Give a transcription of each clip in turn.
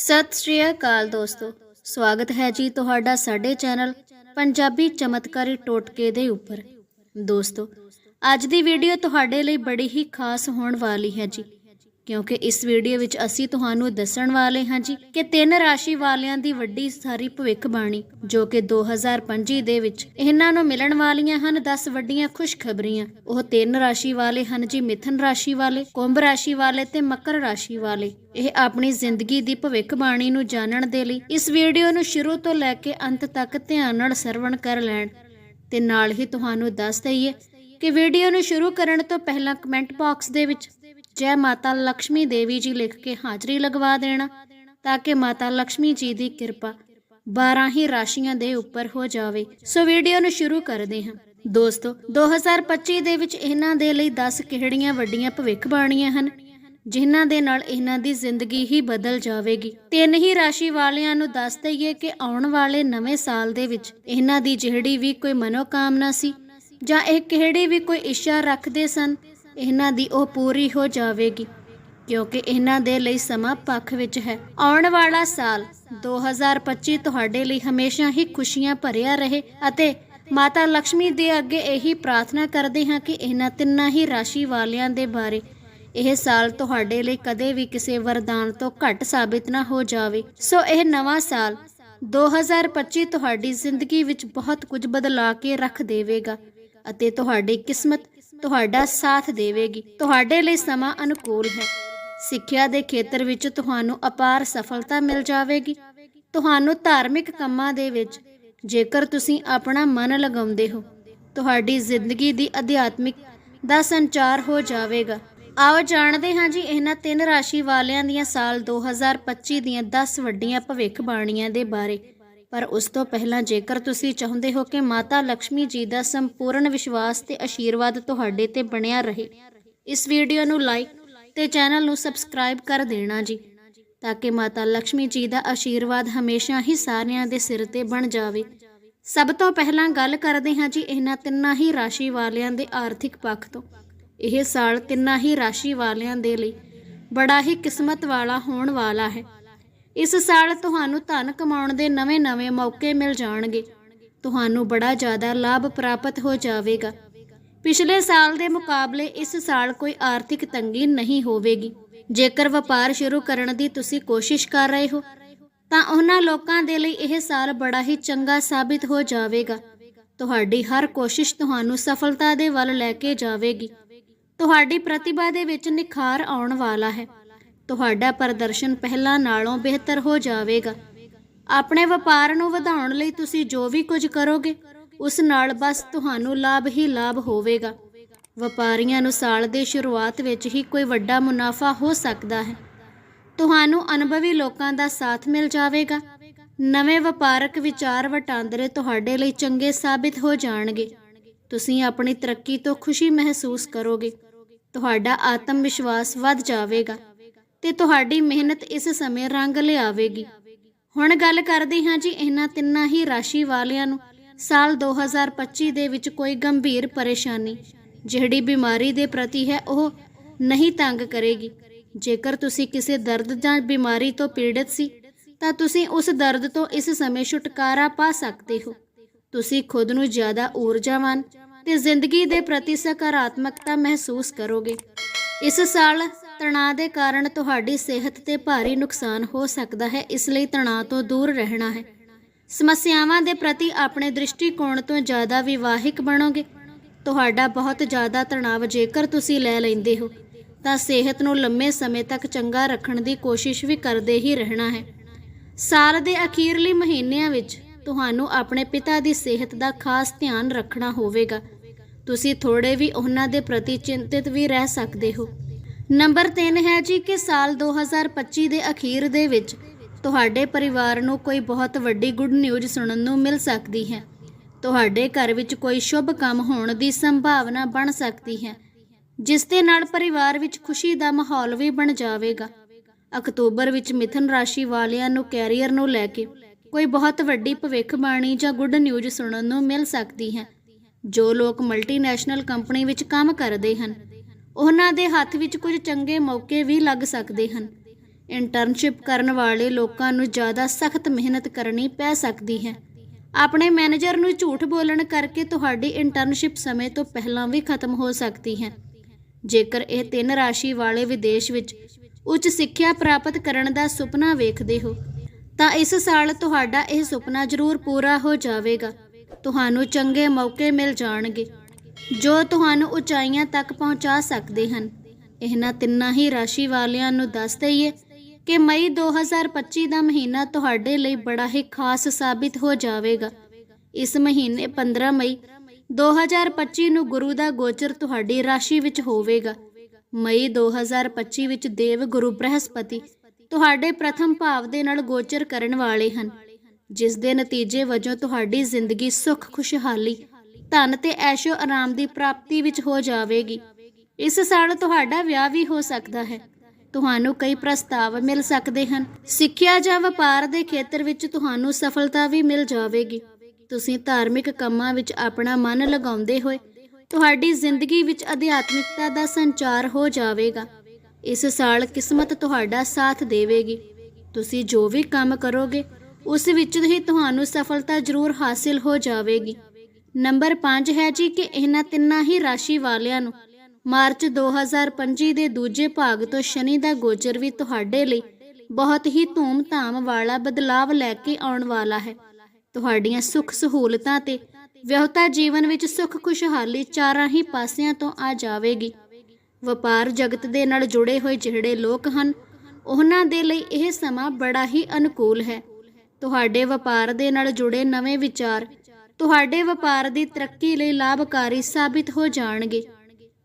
ਸਤਿ ਸ਼੍ਰੀ ਅਕਾਲ ਦੋਸਤੋ। ਸਵਾਗਤ ਹੈ ਜੀ ਤੁਹਾਡਾ ਸਾਡੇ ਚੈਨਲ ਪੰਜਾਬੀ ਚਮਤਕਾਰੀ ਟੋਟਕੇ ਦੇ ਉੱਪਰ। ਦੋਸਤੋ, ਅੱਜ ਦੀ ਵੀਡੀਓ ਤੁਹਾਡੇ ਲਈ ਬੜੀ ਹੀ ਖਾਸ ਹੋਣ ਵਾਲੀ ਹੈ ਜੀ। ਕਿਉਂਕਿ ਇਸ ਵੀਡੀਓ ਵਿੱਚ ਅਸੀਂ ਤੁਹਾਨੂੰ ਦੱਸਣ ਵਾਲੇ ਹਾਂ ਜੀ ਕਿ ਤਿੰਨ ਰਾਸ਼ੀ ਵਾਲਿਆਂ ਦੀ ਵੱਡੀ ਸਾਰੀ ਭਵਿੱਖਬਾਣੀ ਜੋ ਕਿ 2025 ਦੇ ਵਿੱਚ ਇਹਨਾਂ ਨੂੰ ਮਿਲਣ ਵਾਲੀਆਂ ਹਨ 10 ਵੱਡੀਆਂ ਖੁਸ਼ਖਬਰੀਆਂ ਉਹ ਤਿੰਨ ਰਾਸ਼ੀ ਵਾਲੇ ਹਨ ਜੀ, ਮਿਥਨ ਰਾਸ਼ੀ ਵਾਲੇ, ਕੁੰਭ ਰਾਸ਼ੀ ਵਾਲੇ ਤੇ ਮਕਰ ਰਾਸ਼ੀ ਵਾਲੇ। ਇਹ ਆਪਣੀ ਜ਼ਿੰਦਗੀ ਦੀ ਭਵਿੱਖਬਾਣੀ ਨੂੰ ਜਾਣਨ ਦੇ ਲਈ ਇਸ ਵੀਡੀਓ ਨੂੰ ਸ਼ੁਰੂ ਤੋਂ ਲੈ ਕੇ ਅੰਤ ਤੱਕ ਧਿਆਨ ਨਾਲ ਸਰਵਣ ਕਰ ਲੈਣ। ਤੇ ਨਾਲ ਹੀ ਤੁਹਾਨੂੰ ਦੱਸ ਦਈਏ ਕਿ ਵੀਡੀਓ ਨੂੰ ਸ਼ੁਰੂ ਕਰਨ ਤੋਂ ਪਹਿਲਾਂ ਕਮੈਂਟ ਬਾਕਸ ਦੇ ਵਿੱਚ ਜੈ ਮਾਤਾ ਲక్ష్ਮੀ ਦੇਵੀ ਜੀ ਲਿਖ ਕੇ ਹਾਜ਼ਰੀ ਲਗਵਾ ਦੇਣਾ, ਤਾਂ ਕਿ ਮਾਤਾ ਲక్ష్ਮੀ ਜੀ ਦੀ ਕਿਰਪਾ 12 ਹੀ ਰਾਸ਼ੀਆਂ ਦੇ ਉੱਪਰ ਹੋ ਜਾਵੇ। ਸੋ ਵੀਡੀਓ ਨੂੰ ਸ਼ੁਰੂ ਕਰਦੇ ਹਾਂ। ਦੋਸਤੋ 2025 ਦੇ ਵਿੱਚ ਇਹਨਾਂ ਦੇ ਲਈ 10 ਕਿਹੜੀਆਂ ਵੱਡੀਆਂ ਭਵਿੱਖਬਾਣੀਆਂ ਹਨ, ਜਿਨ੍ਹਾਂ ਦੇ ਨਾਲ ਇਹਨਾਂ ਦੀ ਜ਼ਿੰਦਗੀ ਹੀ ਬਦਲ ਜਾਵੇਗੀ। ਤਿੰਨ ਹੀ ਰਾਸ਼ੀ ਵਾਲਿਆਂ ਨੂੰ ਦੱਸ ਦਈਏ ਕਿ ਆਉਣ ਵਾਲੇ ਨਵੇਂ ਸਾਲ ਦੇ ਵਿੱਚ ਇਹਨਾਂ ਦੀ ਜਿਹੜੀ ਵੀ ਕੋਈ ਮਨੋਕਾਮਨਾ ਸੀ ਜਾਂ ਇਹ ਕਿਹੜੀ ਵੀ ਕੋਈ ਇੱਛਾ ਰੱਖਦੇ ਸਨ ਇਹਨਾਂ ਦੀ ਉਹ ਪੂਰੀ ਹੋ ਜਾਵੇਗੀ, ਕਿਉਂਕਿ ਇਹਨਾਂ ਦੇ ਲਈ ਸਮਾਂ ਪੱਖ ਵਿੱਚ ਹੈ। ਆਉਣ ਵਾਲਾ ਸਾਲ 2025 ਤੁਹਾਡੇ ਲਈ ਹਮੇਸ਼ਾ ਹੀ ਖੁਸ਼ੀਆਂ ਭਰਿਆ ਰਹੇ ਅਤੇ ਮਾਤਾ ਲక్ష్ਮੀ ਦੇ ਅੱਗੇ ਇਹੀ ਪ੍ਰਾਰਥਨਾ ਕਰਦੇ ਹਾਂ ਕਿ ਇਹਨਾਂ ਤਿੰਨਾਂ ਹੀ ਰਾਸ਼ੀ ਵਾਲਿਆਂ ਦੇ ਬਾਰੇ ਇਹ ਸਾਲ ਤੁਹਾਡੇ ਲਈ ਕਦੇ ਵੀ ਕਿਸੇ ਵਰਦਾਨ ਤੋਂ ਘੱਟ ਸਾਬਿਤ ਨਾ ਹੋ ਜਾਵੇ। ਸੋ ਇਹ ਨਵਾਂ ਸਾਲ 2025 ਤੁਹਾਡੀ ਜ਼ਿੰਦਗੀ ਵਿੱਚ ਬਹੁਤ ਕੁਝ ਬਦਲਾ ਕੇ ਰੱਖ ਦੇਵੇਗਾ ਅਤੇ ਤੁਹਾਡੀ ਕਿਸਮਤ ਤੁਹਾਡਾ ਸਾਥ ਦੇਵੇਗੀ। ਤੁਹਾਡੇ ਲਈ ਸਮਾਂ ਅਨੁਕੂਲ ਹੈ। ਸਿੱਖਿਆ ਦੇ ਖੇਤਰ ਵਿੱਚ ਤੁਹਾਨੂੰ ਅਪਾਰ ਸਫਲਤਾ ਮਿਲ ਜਾਵੇਗੀ। ਤੁਹਾਨੂੰ ਧਾਰਮਿਕ ਕੰਮਾਂ ਦੇ ਵਿੱਚ ਜੇਕਰ ਤੁਸੀਂ ਆਪਣਾ ਮਨ ਲਗਾਉਂਦੇ ਹੋ, ਤੁਹਾਡੀ ਜ਼ਿੰਦਗੀ ਦੀ ਅਧਿਆਤਮਿਕ ਦਾ ਸੰਚਾਰ ਹੋ ਜਾਵੇਗਾ। ਆਓ ਜਾਣਦੇ ਹਾਂ ਜੀ, ਇਹਨਾਂ ਤਿੰਨ ਰਾਸ਼ੀ ਵਾਲਿਆਂ ਦੀਆਂ ਸਾਲ 2025 ਦੀਆਂ 10 ਵੱਡੀਆਂ ਭਵਿੱਖ ਬਾਣੀਆਂ ਦੇ ਬਾਰੇ। ਪਰ ਉਸ ਤੋਂ ਪਹਿਲਾਂ ਜੇਕਰ ਤੁਸੀਂ ਚਾਹੁੰਦੇ ਹੋ ਕਿ ਮਾਤਾ ਲక్ష్ਮੀ ਜੀ ਦਾ ਸੰਪੂਰਨ ਵਿਸ਼ਵਾਸ ਤੇ ਆਸ਼ੀਰਵਾਦ ਤੁਹਾਡੇ ਤੇ ਬਣਿਆ ਰਹੇ, ਇਸ ਵੀਡੀਓ ਨੂੰ ਲਾਈਕ ਤੇ ਚੈਨਲ ਨੂੰ ਸਬਸਕ੍ਰਾਈਬ ਕਰ ਦੇਣਾ ਜੀ, ਤਾਂ ਕਿ ਮਾਤਾ ਲక్ష్ਮੀ ਜੀ ਦਾ ਆਸ਼ੀਰਵਾਦ ਹਮੇਸ਼ਾ ਹੀ ਸਾਰਿਆਂ ਦੇ ਸਿਰ ਤੇ ਬਣ ਜਾਵੇ। ਸਭ ਤੋਂ ਪਹਿਲਾਂ ਗੱਲ ਕਰਦੇ ਹਾਂ ਜੀ ਇਹਨਾਂ ਤਿੰਨਾਂ ਹੀ ਰਾਸ਼ੀ ਵਾਲਿਆਂ ਦੇ ਆਰਥਿਕ ਪੱਖ ਤੋਂ। ਇਹ ਸਾਲ ਤਿੰਨਾਂ ਹੀ ਰਾਸ਼ੀ ਵਾਲਿਆਂ ਦੇ ਲਈ ਬੜਾ ਹੀ ਕਿਸਮਤ ਵਾਲਾ ਹੋਣ ਵਾਲਾ ਹੈ। ਇਸ ਸਾਲ ਤੁਹਾਨੂੰ ਧਨ ਕਮਾਉਣ ਦੇ ਨਵੇਂ-ਨਵੇਂ ਮੌਕੇ ਮਿਲ ਜਾਣਗੇ। ਤੁਹਾਨੂੰ ਬੜਾ ਜ਼ਿਆਦਾ ਲਾਭ ਪ੍ਰਾਪਤ ਹੋ ਜਾਵੇਗਾ। ਪਿਛਲੇ ਸਾਲ ਦੇ ਮੁਕਾਬਲੇ ਇਸ ਸਾਲ ਕੋਈ ਆਰਥਿਕ ਤੰਗੀ ਨਹੀਂ ਹੋਵੇਗੀ। ਜੇਕਰ ਵਪਾਰ ਸ਼ੁਰੂ ਕਰਨ ਦੀ ਤੁਸੀਂ ਕੋਸ਼ਿਸ਼ ਕਰ ਰਹੇ ਹੋ, ਤਾਂ ਉਹਨਾਂ ਲੋਕਾਂ ਦੇ ਲਈ ਇਹ ਸਾਲ ਬੜਾ ਹੀ ਚੰਗਾ ਸਾਬਿਤ ਹੋ ਜਾਵੇਗਾ। ਤੁਹਾਡੀ ਹਰ ਕੋਸ਼ਿਸ਼ ਤੁਹਾਨੂੰ ਸਫਲਤਾ ਦੇ ਵੱਲ ਲੈ ਕੇ ਜਾਵੇਗੀ। ਤੁਹਾਡੀ ਪ੍ਰਤਿਭਾ ਦੇ ਵਿੱਚ ਨਿਖਾਰ ਆਉਣ ਵਾਲਾ ਹੈ। ਤੁਹਾਡਾ ਪ੍ਰਦਰਸ਼ਨ ਪਹਿਲਾਂ ਨਾਲੋਂ ਬਿਹਤਰ ਹੋ ਜਾਵੇਗਾ। ਆਪਣੇ ਵਪਾਰ ਨੂੰ ਵਧਾਉਣ ਲਈ ਤੁਸੀਂ ਜੋ ਵੀ ਕੁਝ ਕਰੋਗੇ, ਉਸ ਨਾਲ ਬਸ ਤੁਹਾਨੂੰ ਲਾਭ ਹੀ ਲਾਭ ਹੋਵੇਗਾ। ਵਪਾਰੀਆਂ ਨੂੰ ਸਾਲ ਦੇ ਸ਼ੁਰੂਆਤ ਵਿੱਚ ਹੀ ਕੋਈ ਵੱਡਾ ਮੁਨਾਫਾ ਹੋ ਸਕਦਾ ਹੈ। ਤੁਹਾਨੂੰ ਅਨੁਭਵੀ ਲੋਕਾਂ ਦਾ ਸਾਥ ਮਿਲ ਜਾਵੇਗਾ। ਨਵੇਂ ਵਪਾਰਕ ਵਿਚਾਰ ਵਟਾਂਦਰੇ ਤੁਹਾਡੇ ਲਈ ਚੰਗੇ ਸਾਬਿਤ ਹੋ ਜਾਣਗੇ। ਤੁਸੀਂ ਆਪਣੀ ਤਰੱਕੀ ਤੋਂ ਖੁਸ਼ੀ ਮਹਿਸੂਸ ਕਰੋਗੇ। ਤੁਹਾਡਾ ਆਤਮ ਵਿਸ਼ਵਾਸ ਵੱਧ ਜਾਵੇਗਾ। ਤੇ ਤੁਹਾਡੀ ਮਿਹਨਤ ਇਸ ਸਮੇਂ ਰੰਗ ਲਿਆਵੇਗੀ। ਹੁਣ ਗੱਲ ਕਰਦੇ ਹਾਂ ਜੀ ਇਹਨਾਂ ਤਿੰਨਾਂ ਹੀ ਰਾਸ਼ੀ ਵਾਲਿਆਂ ਨੂੰ। ਸਾਲ 2025 ਦੇ ਵਿੱਚ ਕੋਈ ਗੰਭੀਰ ਪਰੇਸ਼ਾਨੀ, ਜਿਹੜੀ ਬਿਮਾਰੀ ਦੇ ਪ੍ਰਤੀ ਹੈ, ਉਹ ਨਹੀਂ ਤੰਗ ਕਰੇਗੀ। ਜੇਕਰ ਤੁਸੀਂ ਕਿਸੇ ਦਰਦ ਜਾਂ ਬਿਮਾਰੀ ਤੋਂ ਪੀੜਤ ਸੀ, ਤਾਂ ਤੁਸੀਂ ਉਸ ਦਰਦ ਤੋਂ ਇਸ ਸਮੇਂ ਛੁਟਕਾਰਾ ਪਾ ਸਕਦੇ ਹੋ। ਤੁਸੀਂ ਖੁਦ ਨੂੰ ਜ਼ਿਆਦਾ ਊਰਜਾਵਾਨ ਤੇ ਜ਼ਿੰਦਗੀ ਦੇ ਪ੍ਰਤੀ ਸਕਾਰਾਤਮਕਤਾ ਮਹਿਸੂਸ ਕਰੋਗੇ। ਇਸ ਸਾਲ ਤਣਾਅ ਦੇ ਕਾਰਨ ਤੁਹਾਡੀ ਸਿਹਤ ਤੇ ਭਾਰੀ ਨੁਕਸਾਨ ਹੋ ਸਕਦਾ ਹੈ, ਇਸ ਲਈ ਤਣਾਅ ਤੋਂ ਦੂਰ ਰਹਿਣਾ ਹੈ। ਸਮੱਸਿਆਵਾਂ ਦੇ ਪ੍ਰਤੀ ਆਪਣੇ ਦ੍ਰਿਸ਼ਟੀਕੋਣ ਤੋਂ ਜ਼ਿਆਦਾ ਵਿਵਾਹਿਕ ਬਣੋਗੇ। ਤੁਹਾਡਾ ਬਹੁਤ ਜ਼ਿਆਦਾ ਤਣਾਅ ਜੇਕਰ ਤੁਸੀਂ ਲੈ ਲੈਂਦੇ ਹੋ, ਤਾਂ ਸਿਹਤ ਨੂੰ ਲੰਮੇ ਸਮੇਂ ਤੱਕ ਚੰਗਾ ਰੱਖਣ ਦੀ ਕੋਸ਼ਿਸ਼ ਵੀ ਕਰਦੇ ਹੀ ਰਹਿਣਾ ਹੈ। ਸਾਲ ਦੇ ਅਖੀਰਲੇ ਮਹੀਨਿਆਂ ਵਿੱਚ ਤੁਹਾਨੂੰ ਆਪਣੇ ਪਿਤਾ ਦੀ ਸਿਹਤ ਦਾ ਖਾਸ ਧਿਆਨ ਰੱਖਣਾ ਹੋਵੇਗਾ। ਤੁਸੀਂ ਥੋੜੇ ਵੀ ਉਹਨਾਂ ਦੇ ਪ੍ਰਤੀ ਚਿੰਤਿਤ ਵੀ ਰਹਿ ਸਕਦੇ ਹੋ। ਨੰਬਰ 3 ਹੈ ਜੀ ਕਿ ਸਾਲ 2025 ਦੇ ਅਖੀਰ ਦੇ ਵਿੱਚ ਤੁਹਾਡੇ ਪਰਿਵਾਰ ਨੂੰ ਕੋਈ ਬਹੁਤ ਵੱਡੀ ਗੁੱਡ ਨਿਊਜ਼ ਸੁਣਨ ਨੂੰ ਮਿਲ ਸਕਦੀ ਹੈ। ਤੁਹਾਡੇ ਘਰ ਵਿੱਚ ਕੋਈ ਸ਼ੁਭ ਕੰਮ ਹੋਣ ਦੀ ਸੰਭਾਵਨਾ ਬਣ ਸਕਦੀ ਹੈ, ਜਿਸ ਦੇ ਨਾਲ ਪਰਿਵਾਰ ਵਿੱਚ ਖੁਸ਼ੀ ਦਾ ਮਾਹੌਲ ਵੀ ਬਣ ਜਾਵੇਗਾ। ਅਕਤੂਬਰ ਵਿੱਚ ਮਿਥਨ ਰਾਸ਼ੀ ਵਾਲਿਆਂ ਨੂੰ ਕੈਰੀਅਰ ਨੂੰ ਲੈ ਕੇ ਕੋਈ ਬਹੁਤ ਵੱਡੀ ਭਵਿੱਖਬਾਣੀ ਜਾਂ ਗੁੱਡ ਨਿਊਜ਼ ਸੁਣਨ ਨੂੰ ਮਿਲ ਸਕਦੀ ਹੈ। ਜੋ ਲੋਕ ਮਲਟੀਨੈਸ਼ਨਲ ਕੰਪਨੀ ਵਿੱਚ ਕੰਮ ਕਰਦੇ ਹਨ ਉਹਨਾਂ ਦੇ ਹੱਥ ਵਿੱਚ ਕੁਝ ਚੰਗੇ ਮੌਕੇ ਵੀ ਲੱਗ ਸਕਦੇ ਹਨ। ਇੰਟਰਨਸ਼ਿਪ ਕਰਨ ਵਾਲੇ ਲੋਕਾਂ ਨੂੰ ਜ਼ਿਆਦਾ ਸਖਤ ਮਿਹਨਤ ਕਰਨੀ ਪੈ ਸਕਦੀ ਹੈ। ਆਪਣੇ ਮੈਨੇਜਰ ਨੂੰ ਝੂਠ ਬੋਲਣ ਕਰਕੇ ਤੁਹਾਡੀ ਇੰਟਰਨਸ਼ਿਪ ਸਮੇਂ ਤੋਂ ਪਹਿਲਾਂ ਵੀ ਖਤਮ ਹੋ ਸਕਦੀ ਹੈ। ਜੇਕਰ ਇਹ ਤਿੰਨ ਰਾਸ਼ੀ ਵਾਲੇ ਵਿਦੇਸ਼ ਵਿੱਚ ਉੱਚ ਸਿੱਖਿਆ ਪ੍ਰਾਪਤ ਕਰਨ ਦਾ ਸੁਪਨਾ ਵੇਖਦੇ ਹੋ, ਤਾਂ ਇਸ ਸਾਲ ਤੁਹਾਡਾ ਇਹ ਸੁਪਨਾ ਜ਼ਰੂਰ ਪੂਰਾ ਹੋ ਜਾਵੇਗਾ। ਤੁਹਾਨੂੰ ਚੰਗੇ ਮੌਕੇ ਮਿਲ ਜਾਣਗੇ। ਜੋ ਤੁਹਾਨੂੰ ਉਚਾਈਆਂ ਤੱਕ ਪਹੁੰਚਾ ਸਕਦੇ ਹਨ। ਇਹਨਾਂ ਤਿੰਨਾਂ ਹੀ ਰਾਸ਼ੀ ਵਾਲਿਆਂ ਨੂੰ ਦੱਸ ਦਈਏ ਕਿ ਮਈ 2025 ਦਾ ਮਹੀਨਾ ਤੁਹਾਡੇ ਲਈ ਬੜਾ ਹੀ ਖਾਸ ਸਾਬਿਤ ਹੋ ਜਾਵੇਗਾ। ਇਸ ਮਹੀਨੇ 15 ਮਈ 2025 ਨੂੰ ਗੁਰੂ ਦਾ ਗੋਚਰ ਤੁਹਾਡੀ ਰਾਸ਼ੀ ਵਿੱਚ ਹੋਵੇਗਾ। ਮਈ 2025 ਵਿੱਚ ਦੇਵ ਗੁਰੂ ਬ੍ਰਹਸਪਤੀ ਤੁਹਾਡੇ ਪ੍ਰਥਮ ਭਾਵ ਦੇ ਨਾਲ ਗੋਚਰ ਕਰਨ ਵਾਲੇ ਹਨ। ਜਿਸ ਦੇ ਨਤੀਜੇ ਵਜੋਂ ਤੁਹਾਡੀ ਜ਼ਿੰਦਗੀ ਸੁੱਖ ਖੁਸ਼ਹਾਲੀ ਧਨ ਤੇ ਐਸ਼ੋ ਆਰਾਮ ਦੀ ਪ੍ਰਾਪਤੀ ਵਿੱਚ ਹੋ ਜਾਵੇਗੀ। ਇਸ ਸਾਲ ਤੁਹਾਡਾ ਵਿਆਹ ਵੀ ਹੋ ਸਕਦਾ ਹੈ। ਤੁਹਾਨੂੰ ਕਈ ਪ੍ਰਸਤਾਵ ਮਿਲ ਸਕਦੇ ਹਨ। ਸਿੱਖਿਆ ਜਾਂ ਵਪਾਰ ਦੇ ਖੇਤਰ ਵਿੱਚ ਤੁਹਾਨੂੰ ਸਫਲਤਾ ਵੀ ਮਿਲ ਜਾਵੇਗੀ। ਤੁਸੀਂ ਧਾਰਮਿਕ ਕੰਮਾਂ ਵਿੱਚ ਆਪਣਾ ਮਨ ਲਗਾਉਂਦੇ ਹੋਏ ਤੁਹਾਡੀ ਜ਼ਿੰਦਗੀ ਵਿੱਚ ਅਧਿਆਤਮਿਕਤਾ ਦਾ ਸੰਚਾਰ ਹੋ ਜਾਵੇਗਾ। ਇਸ ਸਾਲ ਕਿਸਮਤ ਤੁਹਾਡਾ ਸਾਥ ਦੇਵੇਗੀ। ਤੁਸੀਂ ਜੋ ਵੀ ਕੰਮ ਕਰੋਗੇ, ਉਸ ਵਿੱਚ ਹੀ ਤੁਹਾਨੂੰ ਸਫਲਤਾ ਜ਼ਰੂਰ ਹਾਸਿਲ ਹੋ ਜਾਵੇਗੀ। ਨੰਬਰ 5 ਹੈ ਜੀ ਕਿ ਇਹਨਾਂ ਤਿੰਨਾਂ ਹੀ ਰਾਸ਼ੀ ਵਾਲਿਆਂ ਨੂੰ ਮਾਰਚ 2025 ਦੇ ਦੂਜੇ ਭਾਗ ਤੋਂ ਸ਼ਨੀ ਦਾ ਗੋਚਰ ਵੀ ਤੁਹਾਡੇ ਲਈ ਬਹੁਤ ਹੀ ਧੂਮ-ਧਾਮ ਵਾਲਾ ਬਦਲਾਵ ਲੈ ਕੇ ਆਉਣ ਵਾਲਾ ਹੈ। ਤੁਹਾਡੀਆਂ ਸੁੱਖ ਸਹੂਲਤਾਂ ਤੇ ਵਿਆਹਤਾ ਜੀਵਨ ਵਿੱਚ ਸੁੱਖ ਖੁਸ਼ਹਾਲੀ ਚਾਰਾਂ ਹੀ ਪਾਸਿਆਂ ਤੋਂ ਆ ਜਾਵੇਗੀ। ਵਪਾਰ ਜਗਤ ਦੇ ਨਾਲ ਜੁੜੇ ਹੋਏ ਜਿਹੜੇ ਲੋਕ ਹਨ, ਉਹਨਾਂ ਦੇ ਲਈ ਇਹ ਸਮਾਂ ਬੜਾ ਹੀ ਅਨੁਕੂਲ ਹੈ। ਤੁਹਾਡੇ ਵਪਾਰ ਦੇ ਨਾਲ ਜੁੜੇ ਨਵੇਂ ਵਿਚਾਰ ਤੁਹਾਡੇ ਵਪਾਰ ਦੀ ਤਰੱਕੀ ਲਈ ਲਾਭਕਾਰੀ ਸਾਬਿਤ ਹੋ ਜਾਣਗੇ।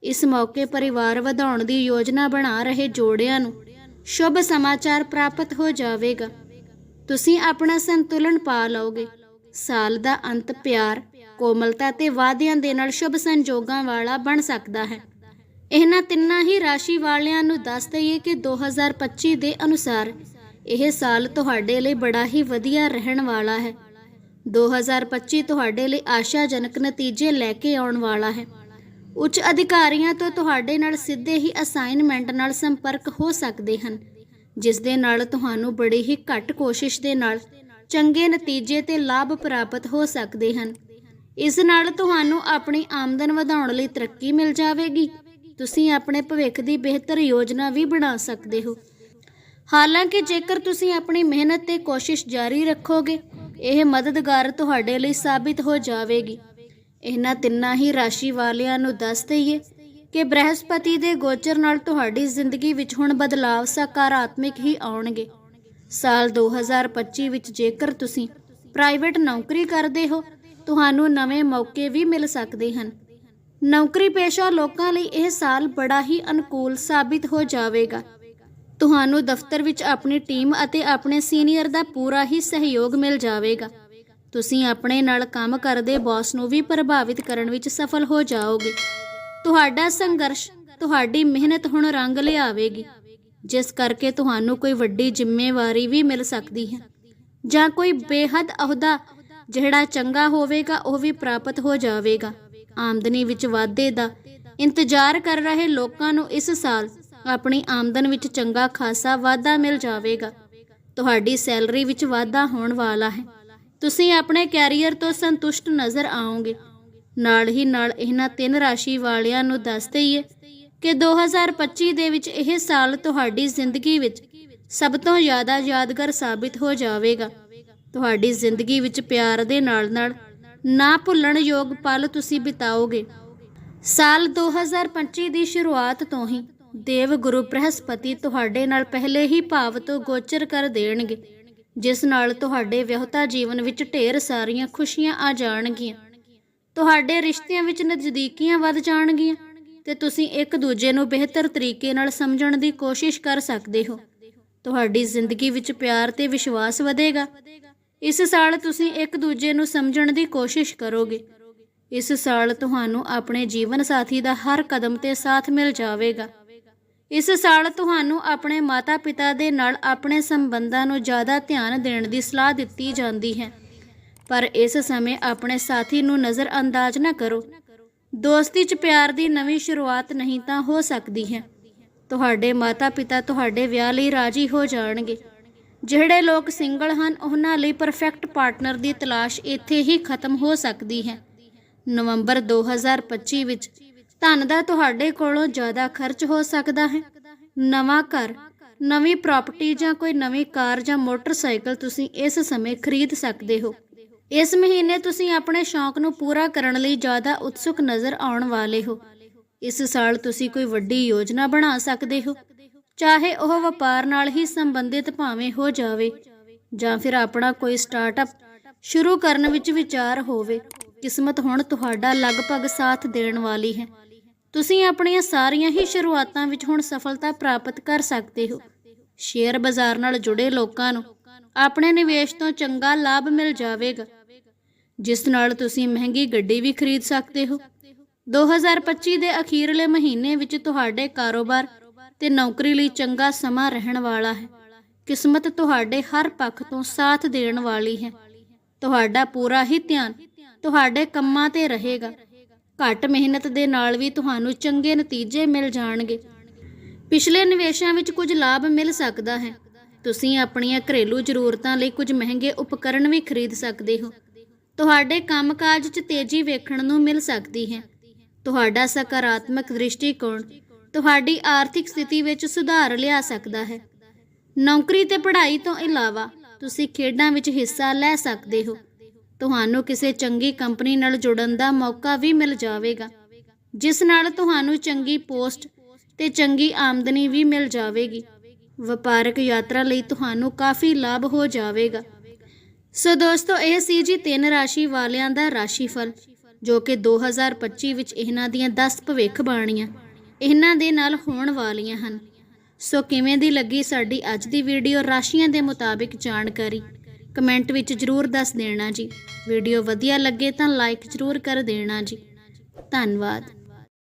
ਇਸ ਮੌਕੇ ਪਰਿਵਾਰ ਵਧਾਉਣ ਦੀ ਯੋਜਨਾ ਬਣਾ ਰਹੇ ਜੋੜਿਆਂ ਨੂੰ ਸ਼ੁਭ ਸਮਾਚਾਰ ਪ੍ਰਾਪਤ ਹੋ ਜਾਵੇਗਾ। ਤੁਸੀਂ ਆਪਣਾ ਸੰਤੁਲਨ ਪਾ ਲਓਗੇ। ਸਾਲ ਦਾ ਅੰਤ ਪਿਆਰ, ਕੋਮਲਤਾ ਤੇ ਵਾਅਦਿਆਂ ਦੇ ਨਾਲ ਸ਼ੁਭ ਸੰਜੋਗਾਂ ਵਾਲਾ ਬਣ ਸਕਦਾ ਹੈ। ਇਹਨਾਂ ਤਿੰਨਾਂ ਹੀ ਰਾਸ਼ੀ ਵਾਲਿਆਂ ਨੂੰ ਦੱਸ ਦਈਏ ਕਿ 2025 ਦੇ ਅਨੁਸਾਰ ਇਹ ਸਾਲ ਤੁਹਾਡੇ ਲਈ ਬੜਾ ਹੀ ਵਧੀਆ ਰਹਿਣ ਵਾਲਾ ਹੈ। 2025 ਤੁਹਾਡੇ ਲਈ ਆਸ਼ਾਜਨਕ ਨਤੀਜੇ ਲੈ ਕੇ ਆਉਣ ਵਾਲਾ ਹੈ। ਉੱਚ ਅਧਿਕਾਰੀਆਂ ਤੋਂ ਤੁਹਾਡੇ ਨਾਲ ਸਿੱਧੇ ਹੀ ਅਸਾਈਨਮੈਂਟ ਨਾਲ ਸੰਪਰਕ ਹੋ ਸਕਦੇ ਹਨ, ਜਿਸ ਦੇ ਨਾਲ ਤੁਹਾਨੂੰ ਬੜੀ ਹੀ ਘੱਟ ਕੋਸ਼ਿਸ਼ ਦੇ ਨਾਲ ਚੰਗੇ ਨਤੀਜੇ ਤੇ ਲਾਭ ਪ੍ਰਾਪਤ ਹੋ ਸਕਦੇ ਹਨ। ਇਸ ਨਾਲ ਤੁਹਾਨੂੰ ਆਪਣੀ ਆਮਦਨ ਵਧਾਉਣ ਲਈ ਤਰੱਕੀ ਮਿਲ ਜਾਵੇਗੀ। ਤੁਸੀਂ ਆਪਣੇ ਭਵਿੱਖ ਦੀ ਬਿਹਤਰ ਯੋਜਨਾ ਵੀ ਬਣਾ ਸਕਦੇ ਹੋ। ਹਾਲਾਂਕਿ ਜੇਕਰ ਤੁਸੀਂ ਆਪਣੀ ਮਿਹਨਤ ਤੇ ਕੋਸ਼ਿਸ਼ ਜਾਰੀ ਰੱਖੋਗੇ ਇਹ ਮਦਦਗਾਰ ਤੁਹਾਡੇ ਲਈ ਸਾਬਿਤ ਹੋ ਜਾਵੇਗੀ। ਇਹਨਾਂ ਤਿੰਨਾਂ ਹੀ ਰਾਸ਼ੀ ਵਾਲਿਆਂ ਨੂੰ ਦੱਸ ਦਈਏ ਕਿ ਬ੍ਰਹਸਪਤੀ ਦੇ ਗੋਚਰ ਨਾਲ ਤੁਹਾਡੀ ਜ਼ਿੰਦਗੀ ਵਿੱਚ ਹੁਣ ਬਦਲਾਵ ਸਕਾਰਾਤਮਕ ਹੀ ਆਉਣਗੇ। ਸਾਲ 2025 ਵਿੱਚ ਜੇਕਰ ਤੁਸੀਂ ਪ੍ਰਾਈਵੇਟ ਨੌਕਰੀ ਕਰਦੇ ਹੋ, ਤੁਹਾਨੂੰ ਨਵੇਂ ਮੌਕੇ ਵੀ ਮਿਲ ਸਕਦੇ ਹਨ। ਨੌਕਰੀ ਪੇਸ਼ਾ ਲੋਕਾਂ ਲਈ ਇਹ ਸਾਲ ਬੜਾ ਹੀ ਅਨੁਕੂਲ ਸਾਬਿਤ ਹੋ ਜਾਵੇਗਾ। ਤੁਹਾਨੂੰ ਦਫ਼ਤਰ ਵਿੱਚ ਆਪਣੀ ਟੀਮ ਅਤੇ ਆਪਣੇ ਸੀਨੀਅਰ ਦਾ ਪੂਰਾ ਹੀ ਸਹਿਯੋਗ ਮਿਲ ਜਾਵੇਗਾ। ਤੁਸੀਂ ਆਪਣੇ ਨਾਲ ਕੰਮ ਕਰਦੇ ਬੌਸ ਨੂੰ ਵੀ ਪ੍ਰਭਾਵਿਤ ਕਰਨ ਵਿੱਚ ਸਫਲ ਹੋ ਜਾਓਗੇ। ਤੁਹਾਡਾ ਸੰਘਰਸ਼, ਤੁਹਾਡੀ ਮਿਹਨਤ ਹੁਣ ਰੰਗ ਲਿਆਵੇਗੀ, ਜਿਸ ਕਰਕੇ ਤੁਹਾਨੂੰ ਕੋਈ ਵੱਡੀ ਜ਼ਿੰਮੇਵਾਰੀ ਵੀ ਮਿਲ ਸਕਦੀ ਹੈ। ਜਾਂ ਕੋਈ ਬੇਹੱਦ ਅਹੁਦਾ ਜਿਹੜਾ ਚੰਗਾ ਹੋਵੇਗਾ, ਉਹ ਵੀ ਪ੍ਰਾਪਤ ਹੋ ਜਾਵੇਗਾ। ਆਮਦਨੀ ਵਿੱਚ ਵਾਧੇ ਦਾ ਇੰਤਜ਼ਾਰ ਕਰ ਰਹੇ ਲੋਕਾਂ ਨੂੰ ਇਸ ਸਾਲ ਆਪਣੀ ਆਮਦਨ ਵਿੱਚ ਚੰਗਾ ਖਾਸਾ ਵਾਧਾ ਮਿਲ ਜਾਵੇਗਾ। ਤੁਹਾਡੀ ਸੈਲਰੀ ਵਿੱਚ ਵਾਧਾ ਹੋਣ ਵਾਲਾ ਹੈ। ਤੁਸੀਂ ਆਪਣੇ ਕੈਰੀਅਰ ਤੋਂ ਸੰਤੁਸ਼ਟ ਨਜ਼ਰ ਆਓਗੇ। ਨਾਲ ਹੀ ਨਾਲ ਇਹਨਾਂ ਤਿੰਨ ਰਾਸ਼ੀ ਵਾਲਿਆਂ ਨੂੰ ਦੱਸ ਦਈਏ ਕਿ 2025 ਦੇ ਵਿੱਚ ਇਹ ਸਾਲ ਤੁਹਾਡੀ ਜ਼ਿੰਦਗੀ ਵਿੱਚ ਸਭ ਤੋਂ ਜ਼ਿਆਦਾ ਯਾਦਗਾਰ ਸਾਬਿਤ ਹੋ ਜਾਵੇਗਾ। ਤੁਹਾਡੀ ਜ਼ਿੰਦਗੀ ਵਿੱਚ ਪਿਆਰ ਦੇ ਨਾਲ-ਨਾਲ ਨਾ ਭੁੱਲਣ ਯੋਗ ਪਲ ਤੁਸੀਂ ਬਿਤਾਓਗੇ। ਸਾਲ 2025 ਦੀ ਸ਼ੁਰੂਆਤ ਤੋਂ ਹੀ ਦੇਵ ਗੁਰੂ ਬ੍ਰਹਸਪਤੀ ਤੁਹਾਡੇ ਨਾਲ ਪਹਿਲੇ ਹੀ ਭਾਵ ਤੋਂ ਗੋਚਰ ਕਰ ਦੇਣਗੇ, ਜਿਸ ਨਾਲ ਤੁਹਾਡੇ ਵਿਆਹਤਾ ਜੀਵਨ ਵਿੱਚ ਢੇਰ ਸਾਰੀਆਂ ਖੁਸ਼ੀਆਂ ਆ ਜਾਣਗੀਆਂ। ਤੁਹਾਡੇ ਰਿਸ਼ਤਿਆਂ ਵਿੱਚ ਨਜ਼ਦੀਕੀਆਂ ਵੱਧ ਜਾਣਗੀਆਂ ਤੇ ਤੁਸੀਂ ਇੱਕ ਦੂਜੇ ਨੂੰ ਬਿਹਤਰ ਤਰੀਕੇ ਨਾਲ ਸਮਝਣ ਦੀ ਕੋਸ਼ਿਸ਼ ਕਰ ਸਕਦੇ ਹੋ। ਤੁਹਾਡੀ ਜ਼ਿੰਦਗੀ ਵਿੱਚ ਪਿਆਰ ਤੇ ਵਿਸ਼ਵਾਸ ਵਧੇਗਾ। ਇਸ ਸਾਲ ਤੁਸੀਂ ਇੱਕ ਦੂਜੇ ਨੂੰ ਸਮਝਣ ਦੀ ਕੋਸ਼ਿਸ਼ ਕਰੋਗੇ। ਇਸ ਸਾਲ ਤੁਹਾਨੂੰ ਆਪਣੇ ਜੀਵਨ ਸਾਥੀ ਦਾ ਹਰ ਕਦਮ ਤੇ ਸਾਥ ਮਿਲ ਜਾਵੇਗਾ। ਇਸ ਸਾਲ ਤੁਹਾਨੂੰ ਆਪਣੇ ਮਾਤਾ-ਪਿਤਾ ਦੇ ਨਾਲ ਆਪਣੇ ਸੰਬੰਧਾਂ ਨੂੰ ਜ਼ਿਆਦਾ ਧਿਆਨ ਦੇਣ ਦੀ ਸਲਾਹ ਦਿੱਤੀ ਜਾਂਦੀ ਹੈ। ਪਰ ਇਸ ਸਮੇਂ ਆਪਣੇ ਸਾਥੀ ਨੂੰ ਨਜ਼ਰਅੰਦਾਜ਼ ਨਾ ਕਰੋ। ਦੋਸਤੀ 'ਚ ਪਿਆਰ ਦੀ ਨਵੀਂ ਸ਼ੁਰੂਆਤ ਨਹੀਂ ਤਾਂ ਹੋ ਸਕਦੀ ਹੈ। ਤੁਹਾਡੇ ਮਾਤਾ-ਪਿਤਾ ਤੁਹਾਡੇ ਵਿਆਹ ਲਈ ਰਾਜੀ ਹੋ ਜਾਣਗੇ। ਜਿਹੜੇ ਲੋਕ ਸਿੰਗਲ ਹਨ, ਉਹਨਾਂ ਲਈ ਪਰਫੈਕਟ ਪਾਰਟਨਰ ਦੀ ਤਲਾਸ਼ ਇੱਥੇ ਹੀ ਖਤਮ ਹੋ ਸਕਦੀ ਹੈ। ਨਵੰਬਰ 2025 ਵਿੱਚ ਧਨ ਦਾ ਤੁਹਾਡੇ ਕੋਲੋਂ ਜ਼ਿਆਦਾ ਖਰਚ ਹੋ ਸਕਦਾ ਹੈ। ਨਵਾਂ ਘਰ, ਨਵੀਂ ਪ੍ਰਾਪਰਟੀ ਜਾਂ ਕੋਈ ਨਵੀਂ ਕਾਰ ਜਾਂ ਮੋਟਰਸਾਈਕਲ ਤੁਸੀਂ ਇਸ ਸਮੇਂ ਖਰੀਦ ਸਕਦੇ ਹੋ। ਇਸ ਮਹੀਨੇ ਤੁਸੀਂ ਆਪਣੇ ਸ਼ੌਂਕ ਨੂੰ ਪੂਰਾ ਕਰਨ ਲਈ ਜ਼ਿਆਦਾ ਉਤਸੁਕ ਨਜ਼ਰ ਆਉਣ ਵਾਲੇ ਹੋ। ਇਸ ਸਾਲ ਤੁਸੀਂ ਕੋਈ ਵੱਡੀ ਯੋਜਨਾ ਬਣਾ ਸਕਦੇ ਹੋ। ਚਾਹੇ ਉਹ ਵਪਾਰ ਨਾਲ ਹੀ ਸੰਬੰਧਿਤ ਭਾਵੇਂ ਹੋ ਜਾਵੇ ਜਾਂ ਫਿਰ ਆਪਣਾ ਕੋਈ ਸਟਾਰਟਅਪ ਸ਼ੁਰੂ ਕਰਨ ਵਿੱਚ ਵਿਚਾਰ ਹੋਵੇ, ਕਿਸਮਤ ਹੁਣ ਤੁਹਾਡਾ ਲਗਭਗ ਸਾਥ ਦੇਣ ਵਾਲੀ ਹੈ। ਤੁਸੀਂ ਆਪਣੀਆਂ ਸਾਰੀਆਂ ਹੀ ਸ਼ੁਰੂਆਤਾਂ ਵਿੱਚ ਹੁਣ ਸਫਲਤਾ ਪ੍ਰਾਪਤ ਕਰ ਸਕਦੇ ਹੋ। ਸ਼ੇਅਰ ਬਾਜ਼ਾਰ ਨਾਲ ਜੁੜੇ ਲੋਕਾਂ ਨੂੰ ਆਪਣੇ ਨਿਵੇਸ਼ ਤੋਂ ਚੰਗਾ ਲਾਭ ਮਿਲ ਜਾਵੇਗਾ। ਜਿਸ ਨਾਲ ਤੁਸੀਂ ਮਹਿੰਗੀ ਗੱਡੀ ਵੀ ਖਰੀਦ ਸਕਦੇ ਹੋ। 2025 ਦੇ ਅਖੀਰਲੇ ਮਹੀਨੇ ਵਿੱਚ ਤੁਹਾਡੇ ਕਾਰੋਬਾਰ ਤੇ ਨੌਕਰੀ ਲਈ ਚੰਗਾ ਸਮਾਂ ਰਹਿਣ ਵਾਲਾ ਹੈ। ਕਿਸਮਤ ਤੁਹਾਡੇ ਹਰ ਪੱਖ ਤੋਂ ਸਾਥ ਦੇਣ ਵਾਲੀ ਹੈ। ਤੁਹਾਡਾ ਪੂਰਾ ਹੀ ਧਿਆਨ ਤੁਹਾਡੇ ਕੰਮਾਂ ਤੇ ਰਹੇਗਾ। ਘੱਟ ਮਿਹਨਤ ਦੇ ਨਾਲ ਵੀ ਤੁਹਾਨੂੰ ਚੰਗੇ ਨਤੀਜੇ ਮਿਲ ਜਾਣਗੇ। ਪਿਛਲੇ ਨਿਵੇਸ਼ਾਂ ਵਿੱਚ ਕੁਝ ਲਾਭ ਮਿਲ ਸਕਦਾ ਹੈ। ਤੁਸੀਂ ਆਪਣੀਆਂ ਘਰੇਲੂ ਜ਼ਰੂਰਤਾਂ ਲਈ ਕੁਝ ਮਹਿੰਗੇ ਉਪਕਰਣ ਵੀ ਖਰੀਦ ਸਕਦੇ ਹੋ। ਤੁਹਾਡੇ ਕੰਮਕਾਜ 'ਚ ਤੇਜ਼ੀ ਵੇਖਣ ਨੂੰ ਮਿਲ ਸਕਦੀ ਹੈ। ਤੁਹਾਡਾ ਸਕਾਰਾਤਮਕ ਦ੍ਰਿਸ਼ਟੀਕੋਣ ਤੁਹਾਡੀ ਆਰਥਿਕ ਸਥਿਤੀ ਵਿੱਚ ਸੁਧਾਰ ਲਿਆ ਸਕਦਾ ਹੈ। ਨੌਕਰੀ ਤੇ ਪੜ੍ਹਾਈ ਤੋਂ ਇਲਾਵਾ ਤੁਸੀਂ ਖੇਡਾਂ ਵਿੱਚ ਹਿੱਸਾ ਲੈ ਸਕਦੇ ਹੋ। ਤੁਹਾਨੂੰ ਕਿਸੇ ਚੰਗੀ ਕੰਪਨੀ ਨਾਲ ਜੁੜਨ ਦਾ ਮੌਕਾ ਵੀ ਮਿਲ ਜਾਵੇਗਾ। ਜਿਸ ਨਾਲ ਤੁਹਾਨੂੰ ਚੰਗੀ ਪੋਸਟ ਤੇ ਚੰਗੀ ਆਮਦਨੀ ਵੀ ਮਿਲ ਜਾਵੇਗੀ। ਵਪਾਰਕ ਯਾਤਰਾ ਲਈ ਤੁਹਾਨੂੰ ਕਾਫੀ ਲਾਭ ਹੋ ਜਾਵੇਗਾ। ਸੋ ਦੋਸਤੋ, ਇਹ ਸੀ ਜੀ ਤਿੰਨ ਰਾਸ਼ੀ ਵਾਲਿਆਂ ਦਾ ਰਾਸ਼ੀਫਲ, ਜੋ ਕਿ 2025 ਵਿੱਚ ਇਹਨਾਂ ਦੀਆਂ 10 ਭਵਿੱਖ ਬਾਣੀਆਂ, ਇਹਨਾਂ ਦੇ ਨਾਲ ਹੋਣ ਵਾਲੀਆਂ ਹਨ। ਸੋ ਕਿਵੇਂ ਦੀ ਲੱਗੀ ਸਾਡੀ ਅੱਜ ਦੀ ਵੀਡੀਓ? ਰਾਸ਼ੀਆਂ ਦੇ ਮੁਤਾਬਿਕ ਜਾਣਕਾਰੀ। ਕਮੈਂਟ ਵਿੱਚ ਜਰੂਰ ਦੱਸ ਦੇਣਾ ਜੀ। ਵੀਡੀਓ ਵਧੀਆ ਲੱਗੇ ਤਾਂ ਲਾਈਕ ਜਰੂਰ ਕਰ ਦੇਣਾ ਜੀ। ਧੰਨਵਾਦ।